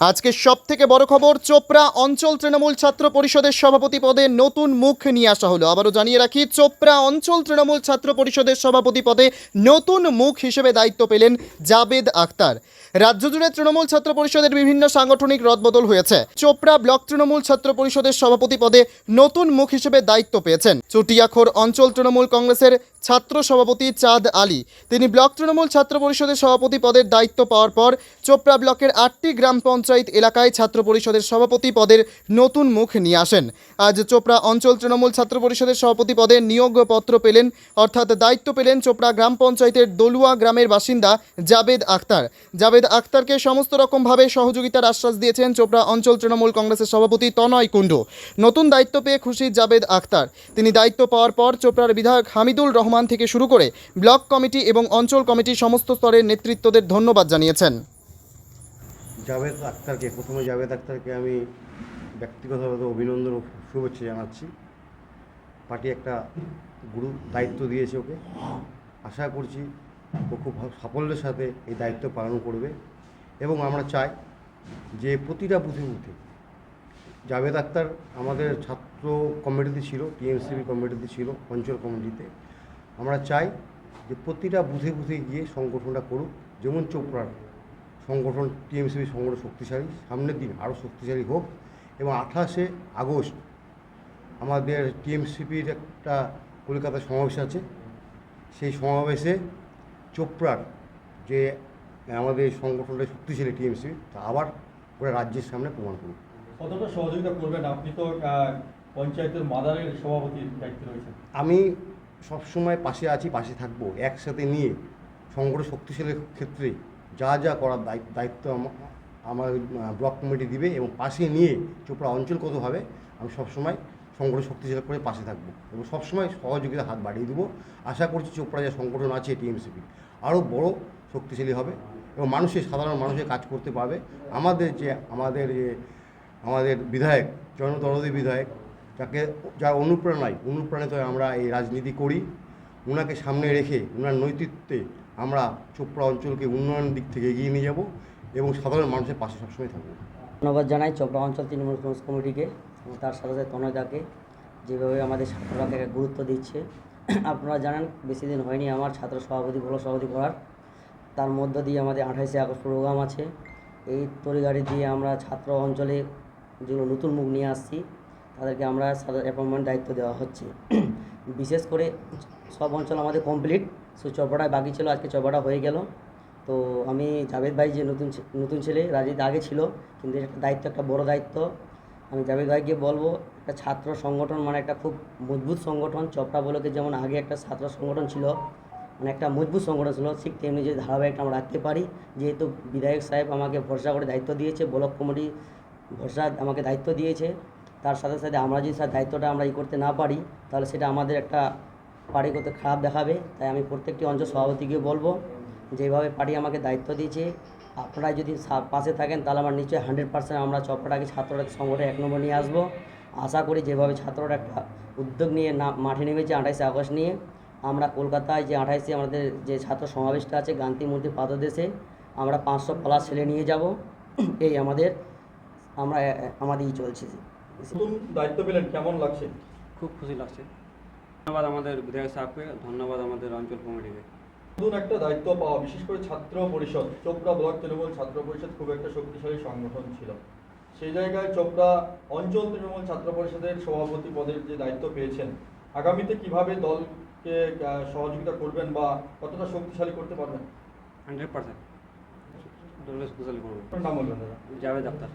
আজকে সব থেকে বড় খবর, চোপড়া অঞ্চল তৃণমূল ছাত্র পরিষদের সভাপতি পদে নতুন মুখ নিয়ে আসা হলো। আবারও জানিয়ে রাখি, চোপড়া অঞ্চল তৃণমূল ছাত্র পরিষদের সভাপতি পদে নতুন মুখ হিসেবে দায়িত্ব পেলেন জাবেদ আক্তার রাজ্য জুড়ে তৃণমূল ছাত্র পরিষদের বিভিন্ন সাংগঠনিক রদবদল হয়েছে। চোপড়া ব্লক তৃণমূল ছাত্র পরিষদের সভাপতি পদে নতুন মুখ হিসেবে দায়িত্ব পেয়েছেন। চুটিয়াখোর অঞ্চল তৃণমূল কংগ্রেসের ছাত্র সভাপতি চাঁদ আলী। তিনি ব্লক তৃণমূল ছাত্র পরিষদের সভাপতি পদের দায়িত্ব পাওয়ার পর চোপড়া ব্লকের আটটি গ্রাম পঞ্চায়েত এলাকায় ছাত্র পরিষদের সভাপতি পদের নতুন মুখ নিয়ে আসেন। আজ চোপড়া অঞ্চল তৃণমূল ছাত্র পরিষদের সভাপতি পদে নিয়োগপত্র পেলেন, অর্থাৎ দায়িত্ব পেলেন চোপড়া গ্রাম পঞ্চায়েতের দলুয়া গ্রামের বাসিন্দা জাবেদ আক্তার জাবেদ আক্তারকে সমস্ত রকমভাবে সহযোগিতার আশ্বাস দিয়েছেন চোপড়া অঞ্চল তৃণমূল কংগ্রেসের সভাপতি তনয় কুণ্ডু। নতুন দায়িত্ব পেয়ে খুশি জাবেদ আক্তার তিনি দায়িত্ব পাওয়ার পর চোপড়ার বিধায়ক হামিদুল রহমান থেকে শুরু করে ব্লক কমিটি এবং অঞ্চল কমিটি সমস্ত স্তরের নেতৃত্বদের ধন্যবাদ জানিয়েছেন। জাভেদ আক্তারকে প্রথমে জাভেদ আক্তারকে আমি ব্যক্তিগতভাবে অভিনন্দন ও শুভেচ্ছা জানাচ্ছি। পার্টি একটা গুরু দায়িত্ব দিয়েছে ওকে। আশা করছি ও খুব সাফল্যের সাথে এই দায়িত্ব পালন করবে এবং আমরা চাই যে প্রতিটা বুথে বুথে জাভেদ আক্তার আমাদের ছাত্র কমিটিতে ছিল, টিএমসিবি কমিটিতে ছিল, অঞ্চল কমিটিতে। আমরা চাই যে প্রতিটা বুথে বুথে গিয়ে সংগঠনটা করুক। যেমন চোপড়ার সংগঠন, টিএমসিবি সংগঠন শক্তিশালী, সামনের দিন আরও শক্তিশালী হোক এবং আঠাশে আগস্ট আমাদের টিএমসিপির একটা কলকাতায় সমাবেশ আছে। সেই সমাবেশে চোপড়ার যে আমাদের এই সংগঠনটা শক্তিশালী টিএমসিপি তা আবার ওরা রাজ্যের সামনে প্রমাণ করুক কতটা সহযোগিতা করবেন? আপনি তো পঞ্চায়েতের মাদারের সভাপতির দায়িত্বে রয়েছেন। আমি সবসময় পাশে আছি পাশে থাকব একসাথে নিয়ে সংগঠন শক্তিশালীর ক্ষেত্রে যা যা করার দায়িত্ব দায়িত্ব আমা- আমার ব্লক কমিটি দিবে এবং পাশে নিয়ে চোপড়া অঞ্চলগতভাবে আমি সবসময় সংগঠন শক্তিশালী করে পাশে থাকব। এবং সবসময় সহযোগিতা হাত বাড়িয়ে দেবো। আশা করছি চোপড়া যে সংগঠন আছে টিএমসিপি আরও বড় শক্তিশালী হবে এবং মানুষের সাধারণ মানুষের কাজ করতে পারবে। আমাদের যে আমাদের যে, আমাদের বিধায়ক জনদরদী বিধায়ক, যাকে, যার অনুপ্রেরণায়, অনুপ্রাণিত আমরা এই রাজনীতি করি ওনাকে সামনে রেখে ওনার নৈতৃত্বে আমরা চোপড়া অঞ্চলকে উন্নয়নের দিক থেকে এগিয়ে নিয়ে যাব এবং সাধারণ মানুষের পাশে সবসময় থাকব। ধন্যবাদ জানাই চোপড়া অঞ্চল তৃণমূল কংগ্রেস কমিটিকে এবং তার সাথে সাথে তনয়দাকে যেভাবে আমাদের ছাত্ররাকে গুরুত্ব দিচ্ছে। আপনারা জানেন, বেশি দিন হয়নি আমার ছাত্র সভাপতি, ভালো সভাপতি করার। তার মধ্য দিয়ে আমাদের আঠাইশে আগস্ট প্রোগ্রাম আছে। এই তড়িগাড়ি দিয়ে আমরা ছাত্র অঞ্চলে যেগুলো নতুন মুখ নিয়ে আসছি, তাদেরকে আমরা অ্যাপয়েন্টমেন্ট দায়িত্ব দেওয়া হচ্ছে। বিশেষ করে সব অঞ্চল আমাদের কমপ্লিট শুধু চপড়ায় বাকি ছিল, আজকে চপড়া হয়ে গেল। তো আমি জাভেদ ভাই যে নতুন নতুন ছেলে রাজনীতি আগে ছিল, কিন্তু একটা দায়িত্ব, একটা বড় দায়িত্ব। আমি জাভেদ ভাইকে বলব, একটা ছাত্র সংগঠন মানে একটা খুব মজবুত সংগঠন। চপড়া বলকে যেমন আগে একটা ছাত্র সংগঠন ছিল মানে একটা মজবুত সংগঠন ছিল, ঠিক তেমনি যে ধারাবাহিকটা আমরা রাখতে পারি। যেহেতু বিধায়ক সাহেব আমাকে ভরসা করে দায়িত্ব দিয়েছে, ব্লক কমিটি ভরসা আমাকে দায়িত্ব দিয়েছে। তার সাথে সাথে আমরা যদি স্যার দায়িত্বটা আমরা ই করতে না পারি, তাহলে সেটা আমাদের একটা পার্টি করতে খারাপ দেখাবে। তাই আমি প্রত্যেকটি অঞ্চল সভাপতিকে বলব যেভাবে পার্টি আমাকে দায়িত্ব দিয়েছে আপনারা যদি সা- পাশে থাকেন তাহলে আমার নিশ্চয়ই হান্ড্রেড পার্সেন্ট আমরা চপড়াকে ছাত্ররা সংগঠনে এক নম্বর নিয়ে আসব। আশা করি যেভাবে ছাত্ররা একটা উদ্যোগ নিয়ে না মাঠে নেমেছে আঠাইশে আগস্ট নিয়ে আমরা কলকাতায় যে আঠাইশে আমাদের যে ছাত্র সমাবেশটা আছে গান্ধী মূর্তি পাদদেশে আমরা পাঁচশো প্লাস ছেলে নিয়ে যাব। এই আমাদের আমরা আমাদেরই চলছে। দায়িত্ব পেলেন কেমন লাগছে? খুব খুশি লাগছে। ধন্যবাদ আমাদের বিধায়ক সাহেবকে ধন্যবাদ আমাদের অঞ্চল কমিটিকে। নতুন একটা দায়িত্ব পাওয়া বিশেষ করে ছাত্র পরিষদ চোপড়া ব্লক তৃণমূল ছাত্র পরিষদ খুব একটা শক্তিশালী সংগঠন ছিল। সেই জায়গায় চোপড়া অঞ্চল তৃণমূল ছাত্র পরিষদের সভাপতি পদের যে দায়িত্ব পেয়েছেন আগামীতে কীভাবে দলকে সহযোগিতা করবেন বা কতটা শক্তিশালী করতে পারবেন? Hundred percent. দলের স্পেশালি করব। নাম বলবেন দাদা। জাভেদ আক্তার।